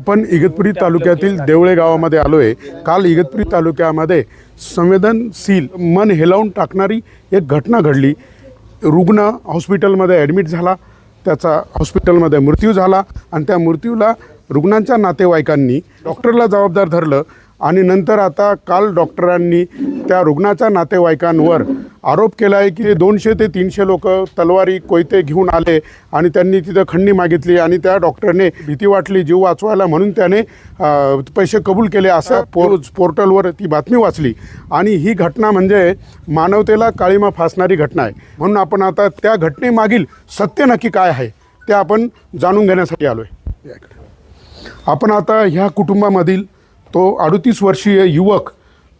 आपण इगतपुरी तालुक्यातील देवळे गावामध्ये आलो आहे काल इगतपुरी तालुक्यामध्ये संवेदनशील मन हेलावून टाकणारी एक घटना घडली. रुग्ण हॉस्पिटलमध्ये ॲडमिट झाला. त्याचा हॉस्पिटलमध्ये मृत्यू झाला आणि त्या मृत्यूला रुग्णांच्या नातेवाईकांनी डॉक्टरला जबाबदार धरलं. आणि नंतर आता काल डॉक्टरांनी त्या रुग्णाच्या नातेवाईकांवर आरोप केला आहे की दोनशे ते तीनशे लोक तलवारी कोयते घेऊन आले आणि त्यांनी तिथं खंडणी मागितली आणि त्या डॉक्टरने भीती वाटली जीव वाचवायला म्हणून त्याने पैसे कबूल केले असं पोर पोर्टलवर ती बातमी वाचली. आणि ही घटना म्हणजे मानवतेला काळीमा फासणारी घटना आहे. म्हणून आपण आता त्या घटनेमागील सत्य नक्की काय आहे ते आपण जाणून घेण्यासाठी आलो आहे आपण आता ह्या कुटुंबामधील तो अडतीस वर्षीय युवक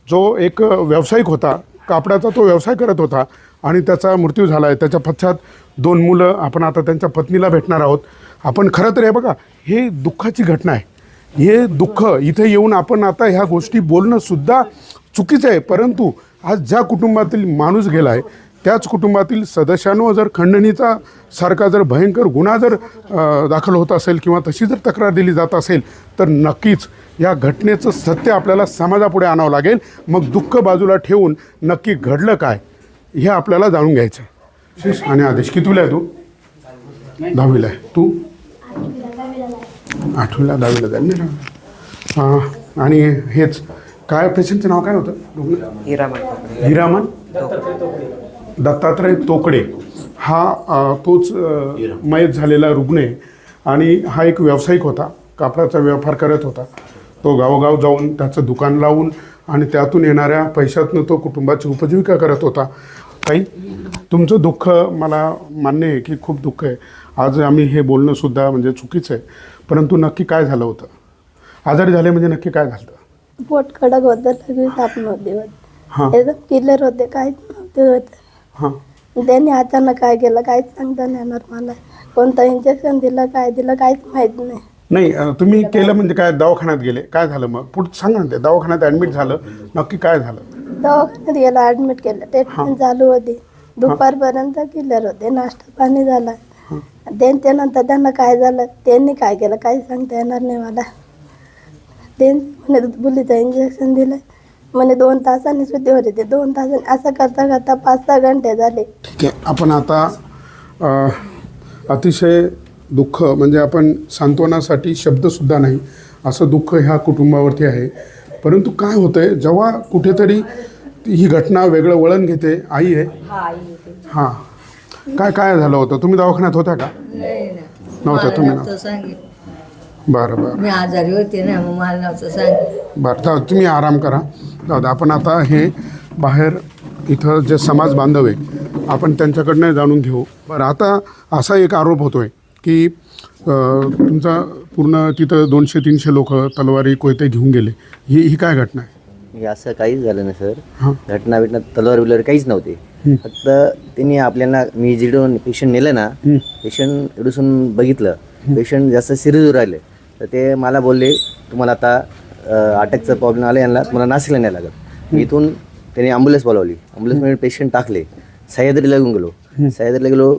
जो एक व्यावसायिक होता कापडाचा तो व्यवसाय करत होता आणि त्याचा मृत्यू झाला आहे त्याच्या पश्चात दोन मुलं आपण आता त्यांच्या पत्नीला भेटणार आहोत. आपण खरं तर हे बघा हे दुःखाची घटना आहे. हे दुःख इथे येऊन आपण आता ह्या गोष्टी बोलणंसुद्धा चुकीचं आहे. परंतु आज ज्या कुटुंबातील माणूस गेला आहे त्याच कुटुंबातील सदस्यांवर जर खंडणीचा सारखा जर भयंकर गुन्हा जर दाखल होत असेल किंवा तशी जर तक्रार दिली जात असेल तर नक्कीच या घटनेचं सत्य आपल्याला समाजापुढे आणावं लागेल. मग दुःख बाजूला ठेवून नक्की घडलं काय हे आपल्याला जाणून घ्यायचं आहे शिश आणि आदेश कितवीला आहे तू? दहावीला आहे. तू? आठवीला दहावीला जाईल हां आणि हेच काय पेशंटचं नाव काय होतं? रुग्ण हिरामण? हिरामन दत्तात्रय तोकडे. हा तोच मयत झालेला रुग्ण आहे. आणि हा एक व्यावसायिक होता. कापडाचा व्यापार करत होता. तो गावोगाव जाऊन त्याचं दुकान लावून आणि त्यातून येणाऱ्या पैशातनं तो कुटुंबाची उपजीविका करत होता. काही तुमचं दुःख मला मान्य आहे की खूप दुःख आहे. आज आम्ही हे बोलणं सुद्धा म्हणजे चुकीचं आहे. परंतु नक्की काय झालं होतं? आजारी झाले म्हणजे नक्की काय झालं पोट कडक होतं सगळी नव्हती होत. हां. एकदम क्लिअर होते काहीच नव्हते होत. हां. त्यांनी अचानक काय केलं काहीच सांगता नाही येणार मला. कोणतं इंजेक्शन दिलं काय दिलं काहीच माहीत नाही. नाही अ, तुम्ही केलं म्हणजे काय? दवाखान्यात गेले. काय झालं मग? पुढं सांगा ना ते. दवाखान्यात ॲडमिट झालं. नक्की काय झालं? दवाखान्यात गेलो ॲडमिट केलं. ट्रीटमेंट चालू होती. दुपारपर्यंत क्लिअर होते. नाश्ता पाणी झाला. त्यांच्यानंतर त्यांना काय झालं? त्यांनी काय केलं? काही सांगता येणार नाही मला. ते म्हणे बुलीचं इंजेक्शन दिलं म्हणे दोन तासांनी सुद्धा होते. ते दोन तासांनी असं करता करता पाच सहा घंटे झाले. ठीक आहे. आपण आता अ, अतिशय दुःख म्हणजे आपण सांत्वनासाठी शब्दसुद्धा नाही. असं दुःख ह्या कुटुंबावरती आहे. परंतु काय होतं आहे जेव्हा कुठेतरी ही घटना वेगळं वळण घेते आई आहे. हां काय काय झालं होतं? तुम्ही दवाखान्यात होत्या का? नव्हत्या तुम्ही सांगितलं. बरं बरं. मी आजारी होते ना मग मला नव्हतं सांगितलं. बरं जाऊ तुम्ही आराम करा. जाऊ दे आपण आता हे बाहेर इथं जे समाज बांधव आहे आपण त्यांच्याकडनं जाणून घेऊ. बरं आता असा एक आरोप होतो आहे की तुमचा पूर्ण तिथं दोनशे तीनशे लोक तलवारी कोयते घेऊन गेले. ही ही काय घटना आहे? हे असं काहीच झालं नाही सर. घटना बिटना तलवार बिलवार काहीच नव्हते. फक्त त्यांनी आपल्याला मी जिडून पेशंट नेलं ना पेशंट एवढून बघितलं. पेशंट जास्त सिरियस राहिले. तर ते मला बोलले तुम्हाला आता अटॅकचा प्रॉब्लेम आला यांना तुम्हाला नाशिकला न्यायला लागत मी इथून त्यांनी ॲम्ब्युलन्स बोलावली. ॲम्ब्युलन्समध्ये पेशंट टाकले. सह्याद्रीला घेऊन गेलो. सह्याद्रीला गेलो.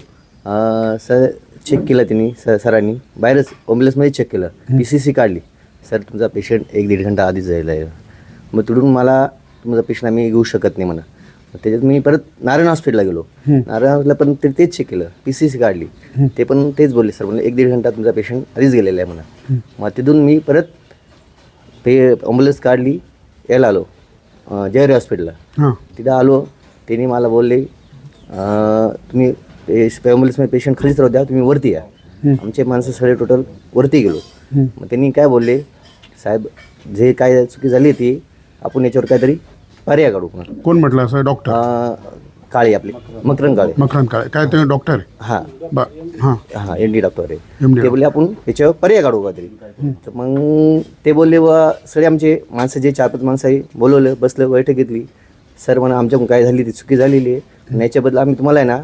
सर चेक केलं त्यांनी स सरांनी. बाहेरच ॲम्ब्युलन्समध्ये चेक केलं. पी सी सी काढली. सर तुमचा पेशंट एक दीड घंटा आधीच जायला आहे. मग तिकडून मला तुमचा पेशंट आम्ही घेऊ शकत नाही म्हणा. त्याच्यात मी परत नारायण हॉस्पिटलला गेलो. नारायण हॉस्पिटलला पण ते तेच चेक केलं. पी सी सी काढली. ते पण तेच बोलले सर म्हणजे एक दीड घंटा तुमचा पेशंट आधीच गेलेला आहे म्हणा. मग तिथून मी परत पे ॲम्ब्युलन्स काढली यायला आलो अं, जयहरी हॉस्पिटलला तिथं आलो. त्यांनी मला बोलले अं, तुम्ही ॲम्ब्युलन्समध्ये पेशंट खालीच राहू द्या तुम्ही वरती या. आमचे माणसं सगळे टोटल वरती गेलो. मग त्यांनी काय बोलले? साहेब जे काय चुकी झाली ती आपण याच्यावर काहीतरी पर्याय काढू कोण म्हटलं? असं डॉक्टर काळे आपले मकरंद काळे. मकरंद काळे. काय ते डॉक्टर हां. हां. हां एन डी डॉक्टर आहे. ते बोलले आपण याच्यावर पर्याय काढू काहीतरी. तर मग ते बोलले बा सगळे आमचे माणसं जे चार पाच माणसं आहे बोलवलं बसलं बैठक घेतली. सर म्हणा आमच्याकडून काय झाली ती चुकी झालेली आहे. आणि याच्याबद्दल आम्ही तुम्हाला आहे ना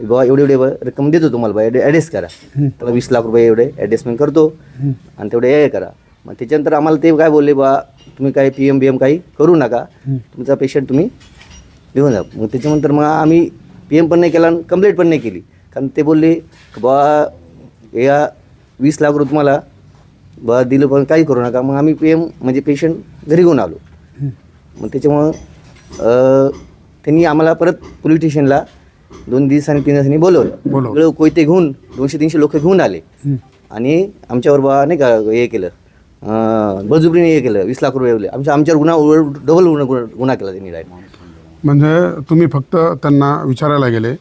बाबा एवढे एवढे रक्कम देतो तुम्हाला बा ॲडजस्ट करा. त्याला वीस लाख रुपये एवढे ॲडजस्टमेंट करतो आणि तेवढे हे करा. मग त्याच्यानंतर आम्हाला ते काय बोलले बा तुम्ही काय पी एम बी एम काही करू नका. तुमचा पेशंट तुम्ही घेऊन जा. मग त्याच्यानंतर मग आम्ही पी एम पण नाही केला आणि कंप्लेंट पण नाही केली. कारण ते बोलले की बा या वीस लाख रुपये तुम्हाला बा दिलं पण काही करू नका. मग आम्ही पी एम म्हणजे पेशंट घरी घेऊन आलो. मग त्याच्यामुळं त्यांनी आम्हाला परत पोलीस स्टेशनला दोन दिवसांनी तीन दिवसांनी बोलवलं. बोलवलं. सगळं कोयते घेऊन दोनशे तीनशे लोक घेऊन आले. आणि आमच्यावर बा नाही का हे केलं. अं, बळजुबरीने हे केलं वीस लाख रुपये. आमच्या आमच्यावर गुन्हा डबल गुन्हा गुन्हा केला त्यांनी डायरेक्ट म्हणजे तुम्ही फक्त त्यांना विचारायला गेले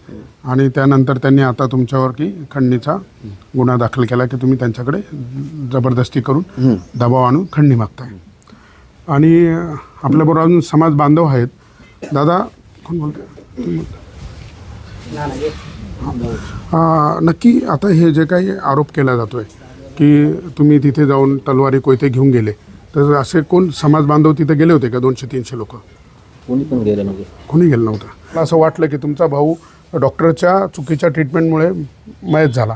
आणि त्यानंतर त्यांनी आता तुमच्यावर की खंडणीचा गुन्हा दाखल केला की तुम्ही त्यांच्याकडे जबरदस्ती करून दबाव आणून खंडणी मागताय. आणि आपल्याबरोबर अजून समाज बांधव आहेत. दादा कोण बोलतोय. हां नक्की आता हे जे काही आरोप केला जातोय की तुम्ही तिथे जाऊन तलवारी कोयते घेऊन गेले तर असे कोण समाज बांधव तिथे गेले होते का दोनशे तीनशे लोक? कोणी पण गेलं नव्हतं. कोणी गेलं नव्हतं? मला असं वाटलं की तुमचा भाऊ डॉक्टरच्या चुकीच्या ट्रीटमेंटमुळे मयत झाला.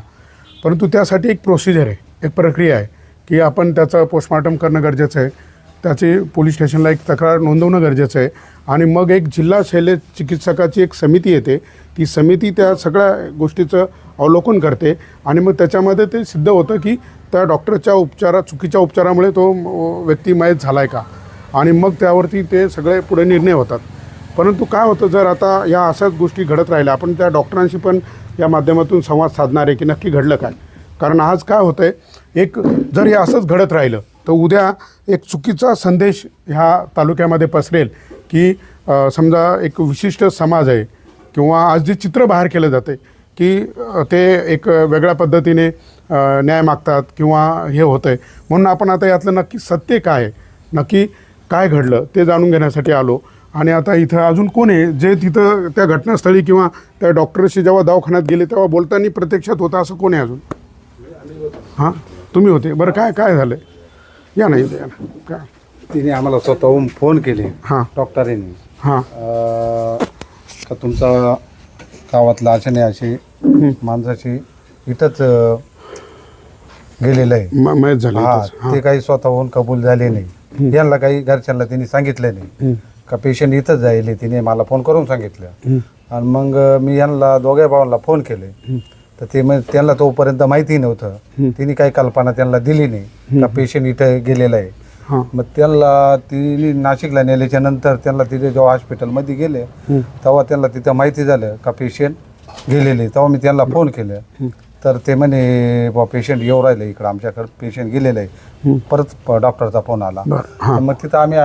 परंतु त्यासाठी एक प्रोसिजर आहे एक प्रक्रिया आहे की आपण त्याचं पोस्टमॉर्टम करणं गरजेचं आहे त्याची पोलीस स्टेशनला एक तक्रार नोंदवणं गरजेचं आहे आणि मग एक जिल्हा शैल्य चिकित्सकाची एक समिती येते. ती समिती त्या सगळ्या गोष्टीचं अवलोकन करते. आणि मग त्याच्यामध्ये ते सिद्ध होतं की त्या डॉक्टरच्या उपचारा चुकीच्या उपचारामुळे तो व्यक्ती मयत झाला आहे का? आणि मग त्यावरती ते सगळे पुढे निर्णय होतात. परंतु काय होतं जर आता या अशाच गोष्टी घडत राहिल्या आपण त्या डॉक्टरांशी पण या माध्यमातून संवाद साधणार आहे की नक्की घडलं काय? कारण आज काय होतं आहे एक जर हे असंच घडत राहिलं तर उद्या एक चुकीचा संदेश ह्या तालुक्यामध्ये पसरेल. की समजा एक विशिष्ट समाज आहे किंवा आज जे चित्र बाहेर केलं जाते की ते एक वेगळ्या पद्धतीने न्याय मागतात किंवा हे होतं आहे म्हणून आपण आता यातलं नक्की सत्य काय आहे? नक्की काय घडलं? ते जाणून घेण्यासाठी आलो. आणि आता इथं अजून कोण आहे? जे तिथं त्या घटनास्थळी किंवा त्या डॉक्टरशी जेव्हा दवाखान्यात गेले तेव्हा बोलताना प्रत्यक्षात होता. असं कोण आहे अजून? हां? तुम्ही होते. बरं काय काय झालं या ना इथे या ना. काय तिने आम्हाला स्वतःहून फोन केले हां. डॉक्टरांनी. हां. अं, का तुमचा गावातला अशाने अशी माणसाची इथंच अं, गेलेलं आहे. म- मयत झालं हा इथंच. ते काही स्वतःहून कबूल झाले नाही. यांना काही घरच्यांना त्यांनी सांगितलं नाही. का पेशंट इथंच जाईल तिने मला फोन करून सांगितलं. आणि मग मी यांना दोघे भावांना फोन केले. तर ते मग त्यांना तोपर्यंत माहिती नव्हतं. तिने काही कल्पना त्यांना दिली नाही. का पेशंट इथं गेलेला आहे. हां. मग त्यांना तिने नाशिकला नेल्याच्या नंतर त्यांना तिथे जेव्हा हॉस्पिटलमध्ये गेले तेव्हा त्यांना तिथं माहिती झालं का पेशंट गेलेले. तेव्हा मी त्यांना फोन केलं. तर ते म्हणे बा पेशंट येऊ राहिले इकडं आमच्याकडे पेशंट गेलेलं आहे परत डॉक्टरचा फोन आला. मग तिथं आम्ही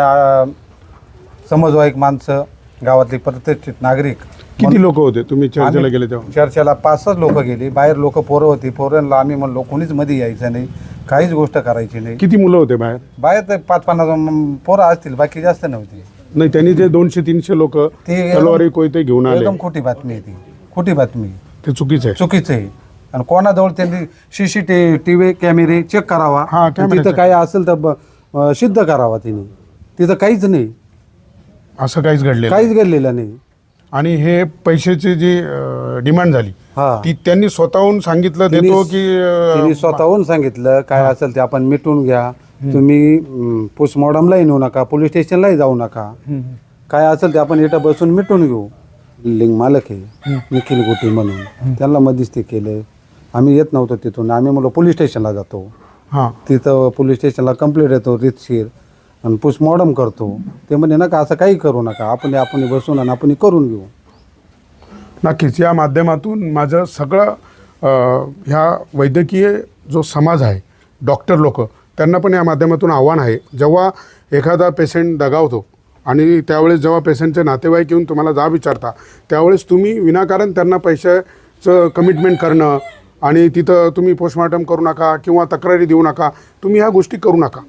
समजवाईक माणसं गावातले प्रतिष्ठित नागरिक. किती लोक होते? तुम्ही चर्चेला गेले तेव्हा? चर्चेला पाच सहा लोक गेली. बाहेर लोक पोरं होती. पोरांना आम्ही म्हणलो कोणीच मध्ये यायचं नाही. काहीच गोष्ट करायची नाही. किती मुलं होते बाहेर? बाहेर तर पाच पन्नास म- पोरं असतील बाकी जास्त नव्हती. नाही त्यांनी जे दोनशे तीनशे लोक ते तलवारी कोयते घेऊन आले. एकदम खोटी बातमी आहे ती. खोटी बातमी ते चुकीचं आहे. चुकीचं आहे. आणि कोणाजवळ त्यांनी सीसीटीव्ही टीव्ही कॅमेरे चेक करावा. हा, तिथं check. काय असेल तर ब- अं, सिद्ध करावा तिने. तिथं काहीच नाही. असं काहीच घडलेलं नाही. काहीच घडलेलं नाही. आणि हे पैशाची जी डिमांड झाली हा. ती त्यांनी स्वतःहून सांगितलं देतो की अं, तिने स्वतःहून सांगितलं काय असेल ते आपण मिटून घ्या. तुम्ही पोस्टमॉर्टमलाही नेऊ नका पोलीस स्टेशनलाही जाऊ नका. काय असेल ते आपण इथं बसून मिटून घेऊ. बिल्डिंग मालक आहे निखिल गोटी म्हणून. त्यांना मध्यस्थी केले. आम्ही येत नव्हतो तिथून. आम्ही म्हणलो पोलीस स्टेशनला जातो. हां. तिथं पोलीस स्टेशनला कंप्लेंट येतो रितशीर. आणि पोस्टमॉर्टम करतो. ते म्हणे नका असं काही करू नका. आपण आपण बसून आणि आपण करून घेऊ. नक्कीच. या माध्यमातून माझं सगळं ह्या वैद्यकीय जो समाज आहे डॉक्टर लोक त्यांना पण या माध्यमातून आव्हान आहे. जेव्हा एखादा पेशंट दगावतो आणि त्यावेळेस जेव्हा पेशंटचे नातेवाईक येऊन तुम्हाला जा विचारता त्यावेळेस तुम्ही विनाकारण त्यांना पैशाचं कमिटमेंट करणं आणि तिथं तुम्ही पोस्टमॉर्टम करू नका किंवा तक्रारी देऊ नका तुम्ही ह्या गोष्टी करू नका.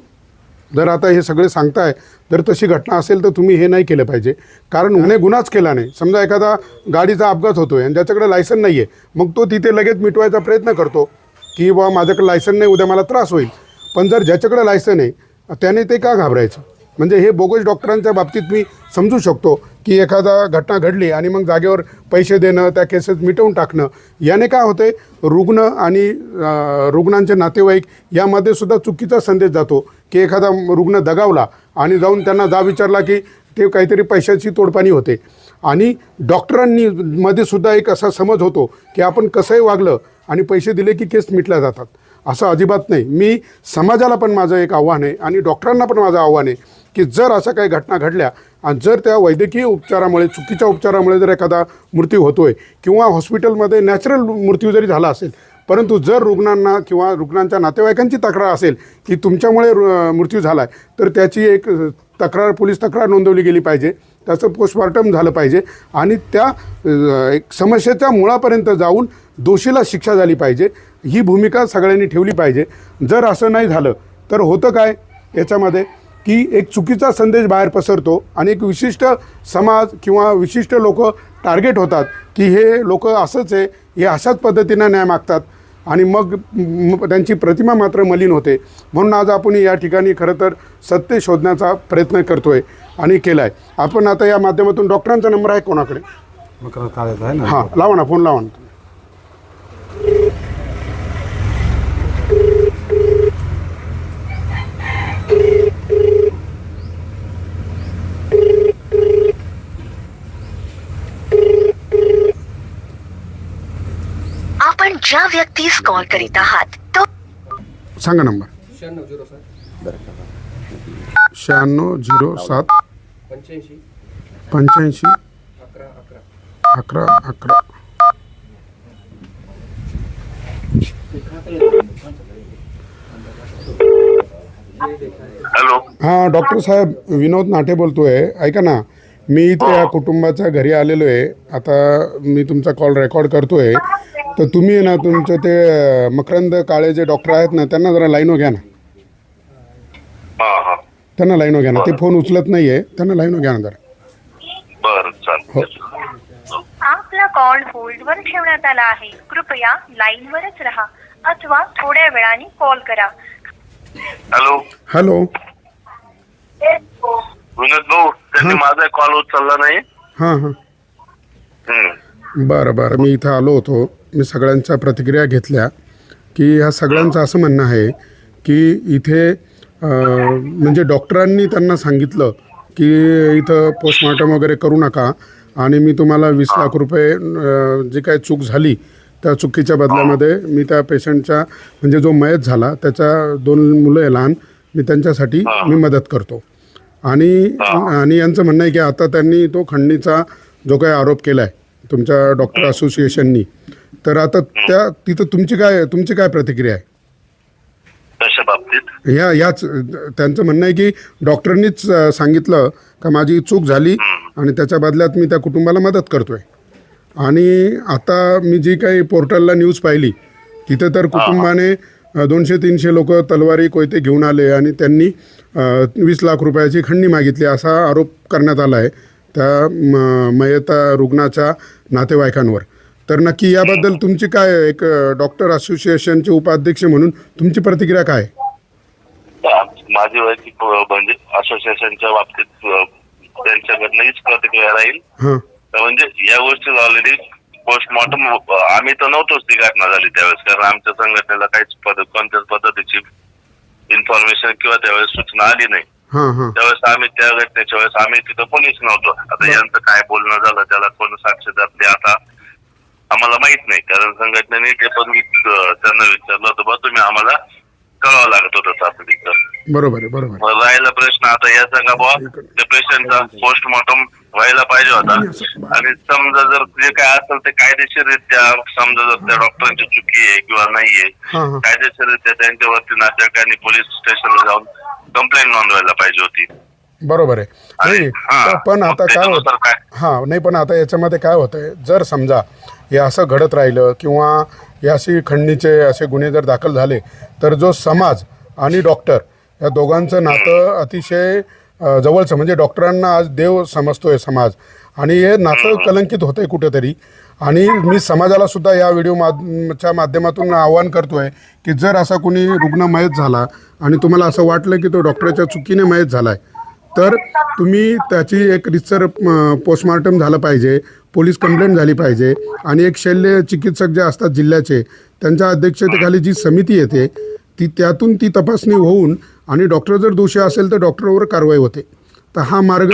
जर आता हे सगळे सांगताय जर तशी घटना असेल तर तुम्ही हे नाही केलं पाहिजे. कारण उन्हे गुन्हाच केला नाही. समजा एखादा गाडीचा अपघात होतोय आणि ज्याच्याकडे लायसन नाही आहे मग तो तिथे लगेच मिटवायचा प्रयत्न करतो की बा माझ्याकडे लायसन नाही उद्या मला त्रास होईल. पण जर ज्याच्याकडे लायसन आहे त्याने ते का घाबरायचं? म्हणजे हे बोगस डॉक्टरांच्या बाबतीत मी समजू शकतो की एखादा घटना घडली आणि मग जागेवर पैसे देणं त्या केसेस मिटवून टाकणं याने काय होतंय? रुग्ण आणि रुग्णांचे नातेवाईक यामध्ये सुद्धा चुकीचा संदेश जातो की एखादा रुग्ण दगावला आणि जाऊन त्यांना जा विचारला की ते काहीतरी पैशाची तोडपाणी होते. आणि डॉक्टरांनी मध्ये सुद्धा एक असा समज होतो की आपण कसंही वागलं आणि पैसे दिले की केस मिटल्या जातात. असं अजिबात नाही. मी समाजाला पण माझं एक आव्हान आहे आणि डॉक्टरांना पण माझं आव्हान आहे. की जर अशा काही घटना घडल्या आणि जर त्या वैद्यकीय उपचारामुळे चुकीच्या उपचारामुळे जर एखादा मृत्यू होतोय किंवा हॉस्पिटलमध्ये नॅचरल मृत्यू जरी झाला असेल परंतु जर रुग्णांना किंवा रुग्णांच्या नातेवाईकांची तक्रार असेल की तुमच्यामुळे रु- मृत्यू झाला आहे तर त्याची एक तक्रार पोलीस तक्रार नोंदवली गेली पाहिजे. त्याचं पोस्टमॉर्टम झालं पाहिजे आणि त्या एक समस्येच्या मुळापर्यंत जाऊन दोषीला शिक्षा झाली पाहिजे. ही भूमिका सगळ्यांनी ठेवली पाहिजे. जर असं नाही झालं तर होतं काय? याच्यामध्ये की एक चुकीचा संदेश बाहेर पसरतो आणि एक विशिष्ट समाज किंवा विशिष्ट लोक टार्गेट होतात की हे लोक असंच आहे हे अशाच पद्धतीनं न्याय मागतात. आणि मग त्यांची प्रतिमा मात्र मलिन होते. म्हणून आज आपण या ठिकाणी खरं तर सत्य शोधण्याचा प्रयत्न करतो आहे आणि केला आहे आपण आता या माध्यमातून डॉक्टरांचा नंबर आहे कोणाकडे? हां लावा ना फोन लावा ना आपण व्यक्तीस कॉल करीत आहात. तो सांगा नंबर. शहाण्णव झिरो सात. पंच्याऐंशी. अकरा अकरा. हॅलो. हां डॉक्टर साहेब विनोद नाटे बोलतोय. ऐका ना मी इथे या कुटुंबाच्या घरी आलेलो आहे आता मी तुमचा कॉल रेकॉर्ड करतोय. तर तुम्ही ना तुमचं ते मकरंद काळे जे डॉक्टर आहेत ना त्यांना जरा लाईनवर घ्या ना. हा हा. त्यांना लाईनवर घ्या ना. ते फोन उचलत नाही आहे त्यांना लाईनवर घ्या ना जरा. बर चालेल. आपला कॉल होल्ड वर ठेवण्यात आला आहे. कृपया लाईन वरच राहा अथवा थोड्या वेळाने कॉल करा. हॅलो. हॅलो. विनोद भाऊ त्यांनी माझा कॉल उचलला नाही? हां हां. हम्म. बरं बरं. मी इथं आलो होतो. मी सगळ्यांच्या प्रतिक्रिया घेतल्या की ह्या सगळ्यांचं असं म्हणणं आहे की इथे म्हणजे डॉक्टरांनी त्यांना सांगितलं की इथं पोस्टमॉर्टम वगैरे करू नका आणि मी तुम्हाला वीस लाख रुपये जी काही चूक झाली त्या चुकीच्या बदल्यामध्ये मी त्या पेशंटच्या म्हणजे जो मयत झाला त्याच्या दोन मुलं आहे लहान मी त्यांच्यासाठी मी मदत करतो. आणि आणि यांचं म्हणणं आहे की आता त्यांनी तो खंडणीचा जो काही आरोप केला आहे तुमच्या डॉक्टर असोसिएशननी तर आता त्या तिथं तुमची काय तुमची काय प्रतिक्रिया आहे? कशा बाबतीत? ह्या याच त्यांचं म्हणणं आहे की डॉक्टरांनीच सांगितलं का माझी चूक झाली आणि त्याच्या बदल्यात मी त्या कुटुंबाला मदत करतोय. आणि आता मी जी काही पोर्टलला न्यूज पाहिली तिथं तर कुटुंबाने दोनशे तीनशे लोक तलवारी कोयते घेऊन आले आणि त्यांनी वीस लाख रुपयाची खंडणी मागितली असा आरोप करण्यात आला आहे त्या मयता रुग्णाच्या नातेवाईकांवर. तर नक्की याबद्दल तुमची काय एक डॉक्टर असोसिएशनचे उपाध्यक्ष म्हणून तुमची प्रतिक्रिया काय? माझी वैयक्तिक म्हणजे असोसिएशनच्या बाबतीत त्यांच्याकडनं हीच प्रतिक्रिया राहील. म्हणजे या गोष्टी ऑलरेडी पोस्टमॉर्टम आम्ही तर नव्हतोच ती घटना झाली त्यावेळेस. कारण आमच्या संघटनेला काहीच कोणत्याच पद्धतीची इन्फॉर्मेशन किंवा त्यावेळेस सूचना आली नाही. त्यावेळेस आम्ही त्या घटनेच्या वेळेस आम्ही तिथं कोणीच नव्हतो. आता यांचं काय बोलणं झालं त्याला कोण साक्षीदार ते आता आम्हाला माहीत नाही. कारण संघटनेने ते पण त्यांना विचारलं होतं बा तुम्ही आम्हाला कळावं लागत होतं तातडीचं बरोबर बरोबर राहिला प्रश्न आता याचा का बुवा त्या पेशंटचा पोस्टमॉर्टम व्हायला पाहिजे होता. आणि समजा जर जे काय असेल ते कायदेशीररित्या समजा जर त्या डॉक्टरांची चुकी आहे किंवा नाहीये कायदेशीररित्या त्यांच्यावरती नातेवाईकांनी पोलीस स्टेशनला जाऊन कंप्लेंट नोंदवायला पाहिजे होती. बरोबर आहे. पण आता काय होतं? हां नाही पण आता याच्यामध्ये काय होतंय जर समजा हे असं घडत राहिलं किंवा याशी खंडणीचे असे गुन्हे जर दाखल झाले तर जो समाज आणि डॉक्टर या दोघांचं नातं अतिशय जवळचं म्हणजे डॉक्टरांना आज देव समजतोय समाज. आणि हे नातं कलंकित होतंय कुठेतरी. आणि मी समाजाला सुद्धा या व्हिडिओ माध्यमाच्या माध्यमातून आवाहन करतोय की जर असा कोणी रुग्ण मयत झाला आणि तुम्हाला असं वाटलं की तो डॉक्टरच्या चुकीने मयत झाला आहे तर तुम्ही त्याची एक रितसर पोस्टमार्टम झालं पाहिजे. पोलीस कंप्लेंट झाली पाहिजे. आणि एक शल्य चिकित्सक जे असतात जिल्ह्याचे त्यांच्या अध्यक्षतेखाली जी समिती येते ती त्यातून ती तपासणी होऊन आणि डॉक्टर जर दोषी असेल तर डॉक्टरवर कारवाई होते. तर हा मार्ग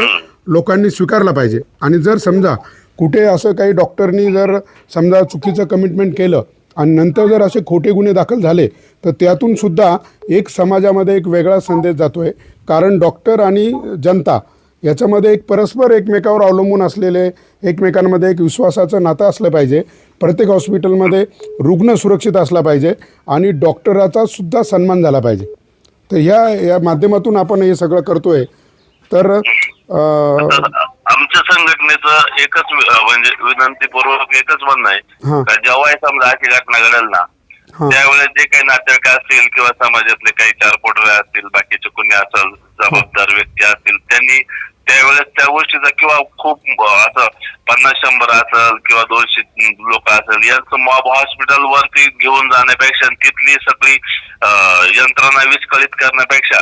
लोकांनी स्वीकारला पाहिजे. आणि जर समजा कुठे असं काही डॉक्टरनी जर समजा चुकीचं कमिटमेंट केलं आणि नंतर जर असे खोटे गुन्हे दाखल झाले तर त्यातून सुद्धा एक समाजामध्ये एक वेगळा संदेश जातो आहे कारण डॉक्टर आणि जनता याच्यामध्ये एक परस्पर एकमेकावर अवलंबून असलेले एकमेकांमध्ये एक विश्वासाचं नातं असलं पाहिजे प्रत्येक हॉस्पिटलमध्ये रुग्ण सुरक्षित असला पाहिजे आणि डॉक्टराचा सुद्धा सन्मान झाला पाहिजे तर ह्या या माध्यमातून आपण हे सगळं करतोय तर आमच्या संघटनेचं एकच म्हणजे विनंतीपूर्वक एकच म्हणणं हा. आहे जेव्हा समजा अशी घटना घडेल ना. त्यावेळेस जे काही नातेवाईक असतील किंवा समाजातले काही चार पोटरे असतील बाकीचे कुणी असेल जबाबदार व्यक्ती असतील त्यांनी त्यावेळेस त्या गोष्टीचा किंवा खूप असं पन्नास शंभर असेल किंवा दोनशे लोक असेल यांचं मॉब हॉस्पिटल वरती घेऊन जाण्यापेक्षा तिथली सगळी यंत्रणा विस्कळीत करण्यापेक्षा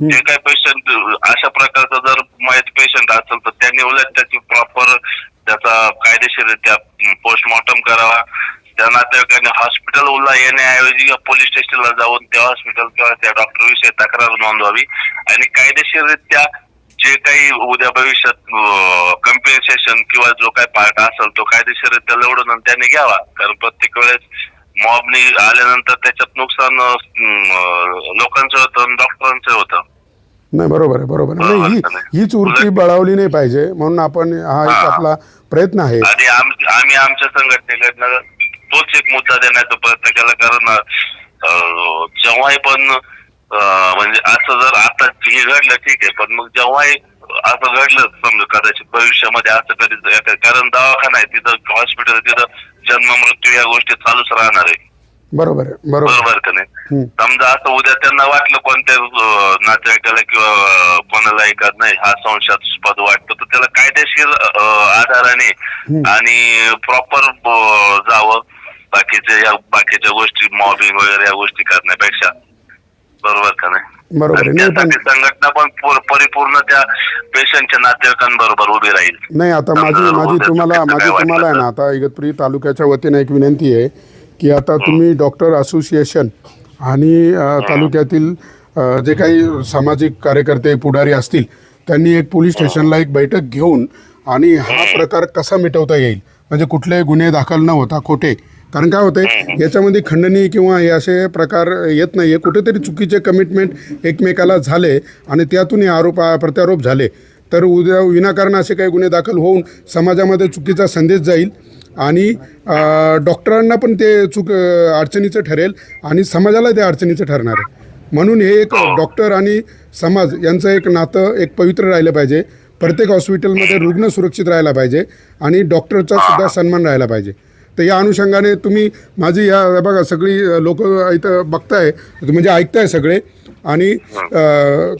जे काही पेशंट अशा प्रकारचा जर माहिती पेशंट असेल तर त्यांनी उलट त्याची प्रॉपर त्याचा कायदेशीररित्या पोस्टमॉर्टम करावा. त्या नातेवाईकांनी हॉस्पिटल उल्ला येण्याऐवजी पोलीस स्टेशनला जाऊन त्या हॉस्पिटल किंवा त्या डॉक्टर विषयी तक्रार नोंदवावी. आणि कायदेशीररित्या जे काही उद्या भविष्यात कम्पेन्सेशन किंवा जो काही पार्ट असेल तो कायदेशीररित्या आणि त्यांनी घ्यावा. कारण प्रत्येक वेळेस मॉबनी आल्यानंतर त्याच्यात नुकसान लोकांचं होतं डॉक्टरांचं होतं. नाही बरोबर आहे बरोबर नाही. ही हीच वृत्ती बळावली नाही पाहिजे. म्हणून आपण हा एक. आपला प्रयत्न आहे. आम्ही आमच्या संघटनेकडनं तोच एक मुद्दा देण्याचा प्रयत्न केला. कारण जेव्हाही पण म्हणजे असं जर आता हे घडलं ठीक आहे. पण मग जेव्हाही असं घडलं समजा कदाचित भविष्यामध्ये असं कधी कारण दवाखाना आहे तिथं हॉस्पिटल तिथं जन्म मृत्यू या गोष्टी चालूच राहणार आहे. बरोबर आहे बरोबर. का नाही. समजा असं उद्या त्यांना वाटलं कोणत्या नातेवाईकाला किंवा कोणाला एखाद नाही हा संशयास्पद वाटतो तर त्याला कायदेशीर आधाराने आणि प्रॉपर जावं. बाकीचे या बाकीच्या गोष्टी मॉबिंग वगैरे या गोष्टी करण्यापेक्षा बरोबर का नाही? बरोबर आहे. पण संघटना पण पूर- परिपूर्ण त्या पेशंटच्या नातेवाईकांबरोबर उभी राहील. नाही आता माझी माझी तुम्हाला माझी तुम्हाला आहे ना आता इगतपुरी तालुक्याच्या वतीने एक विनंती आहे की आता तुम्ही डॉक्टर असोसिएशन आणि अ, तालुक्यातील अ, जे काही सामाजिक कार्यकर्ते पुढारी असतील त्यांनी एक पोलीस स्टेशनला एक बैठक घेऊन आणि हा. प्रकार कसा मिटवता येईल? म्हणजे कुठलेही गुन्हे दाखल न होता खोटे कारण काय होतंय याच्यामध्ये खंडणी किंवा हे असे प्रकार येत नाही आहे कुठेतरी चुकीचे कमिटमेंट एकमेकाला झाले आणि त्यातून हे आरोप प्रत्यारोप झाले. तर उद्या विनाकारण असे काही गुन्हे दाखल होऊन समाजामध्ये चुकीचा संदेश जाईल आणि डॉक्टरांना पण ते चुक अडचणीचं ठरेल आणि समाजाला ते अडचणीचं ठरणार आहे. म्हणून हे एक डॉक्टर आणि समाज यांचं एक नातं एक पवित्र राहिलं पाहिजे. प्रत्येक हॉस्पिटलमध्ये रुग्ण सुरक्षित राहायला पाहिजे आणि डॉक्टरचा सुद्धा सन्मान राहायला पाहिजे. तर या अनुषंगाने तुम्ही माझी या बघा सगळी लोक इथं बघताय म्हणजे ऐकताय सगळे. आणि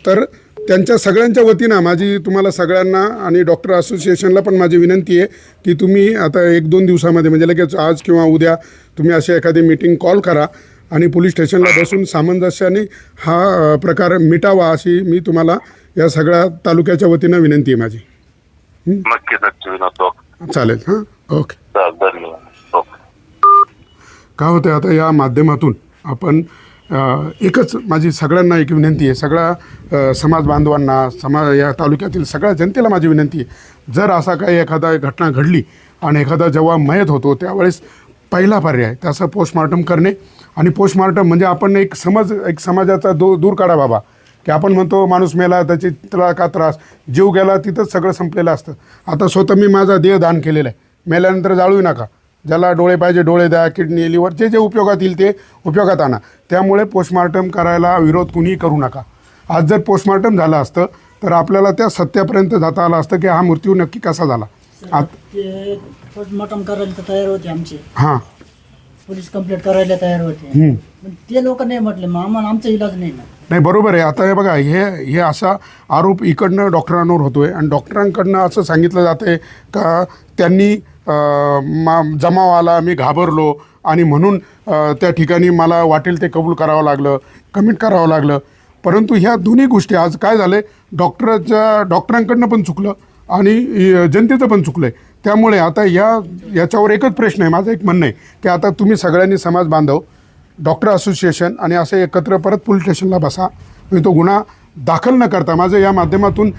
तर त्यांच्या सगळ्यांच्या वतीनं माझी तुम्हाला सगळ्यांना आणि डॉक्टर असोसिएशनला पण माझी विनंती आहे की तुम्ही आता एक दोन दिवसामध्ये म्हणजे लगेच आज किंवा उद्या तुम्ही अशी एखादी मीटिंग कॉल करा आणि पोलीस स्टेशनला बसून सामंजस्याने हा प्रकार मिटावा अशी मी तुम्हाला या सगळ्या तालुक्याच्या वतीनं विनंती आहे माझी. नक्की नक्की चालेल हां? ओके. धन्यवाद. काय होतं आता या माध्यमातून? आपण एकच माझी सगळ्यांना एक विनंती आहे. सगळ्या समाज बांधवांना समाज या तालुक्यातील सगळ्या जनतेला माझी विनंती आहे. जर असा काही एखादा घटना घडली आणि एखादा जेव्हा मयत होतो त्यावेळेस पहिला पर्याय त्याचं पोस्टमॉर्टम करणे. आणि पोस्टमॉर्टम म्हणजे आपण एक समज एक समाजाचा दू दूर काढा बाबा. की आपण म्हणतो माणूस मेला त्याची त्याला का त्रास? जीव गेला तिथंच सगळं संपलेलं असतं. आता स्वतः मी माझा देह दान केलेलं आहे. मेल्यानंतर जाळू नका. ज्याला डोळे पाहिजे डोळे द्या किडनी लिव्हर जे जे उपयोगात येईल ते उपयोगात आणा. त्यामुळे पोस्टमॉर्टम करायला विरोध कुणीही करू नका. आज जर पोस्टमॉर्टम झालं असतं तर आपल्याला त्या सत्यापर्यंत जाता आलं असतं की हा मृत्यू नक्की कसा झाला? आत ते पोस्टमॉर्टम करायला तर तयार होते आमचे. हां. पोलीस कंप्लेंट करायला तयार होते. पण ते लोक नाही म्हटले मग आम्हाला आमचा इलाज नाही ना. नाही बरोबर आहे. आता हे बघा हे हे असा आरोप इकडनं डॉक्टरांवर होतो आहे आणि डॉक्टरांकडनं असं सांगितलं जातं आहे का त्यांनी मा जमाव आला मी घाबरलो आणि म्हणून त्या ठिकाणी मला वाटेल ते कबूल करावं लागलं कमिट करावं लागलं. परंतु ह्या दोन्ही गोष्टी आज काय झालं डॉक्टरच्या डॉक्टरांकडनं पण चुकलं आणि जनतेचं पण चुकलं आहे त्यामुळे आता या याच्यावर एकच प्रश्न आहे माझं एक म्हणणं आहे की आता तुम्ही सगळ्यांनी समाज बांधव डॉक्टर असोसिएशन आणि असे एकत्र परत पोलीस स्टेशनला बसा. तुम्ही तो गुन्हा दाखल न करता माझं या माध्यमातून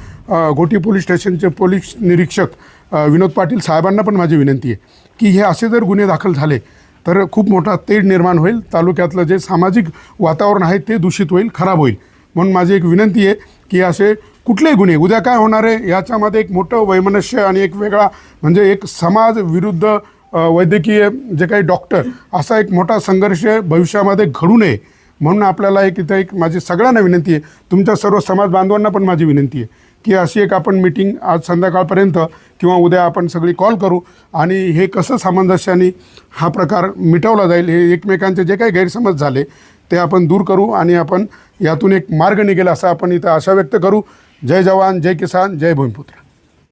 घोटी पोलीस स्टेशनचे पोलीस निरीक्षक विनोद पाटील साहेबांना पण माझी विनंती आहे की हे असे जर गुन्हे दाखल झाले तर खूप मोठा तेढ निर्माण होईल. तालुक्यातलं जे सामाजिक वातावरण आहे ते दूषित होईल खराब होईल. म्हणून माझी एक विनंती आहे की असे कुठलेही गुन्हे उद्या काय होणार आहे याच्यामध्ये एक मोठं वैमनस्य आणि एक वेगळा म्हणजे एक समाज विरुद्ध वैद्यकीय जे काही डॉक्टर असा एक मोठा संघर्ष भविष्यामध्ये घडू नये. म्हणून आपल्याला एक इथं एक माझी सगळ्यांना विनंती आहे. तुमच्या सर्व समाज बांधवांना पण माझी विनंती आहे. की अशी एक आपण मीटिंग आज संध्याकाळपर्यंत किंवा उद्या आपण सगळी कॉल करू. आणि हे कसं सामंजस्याने हा प्रकार मिटवला जाईल हे एकमेकांचे जे काही गैरसमज झाले ते आपण दूर करू आणि आपण यातून एक मार्ग निघेल असं आपण इथं आशा व्यक्त करू. जय जवान जय किसान जय भूमिपुत्र.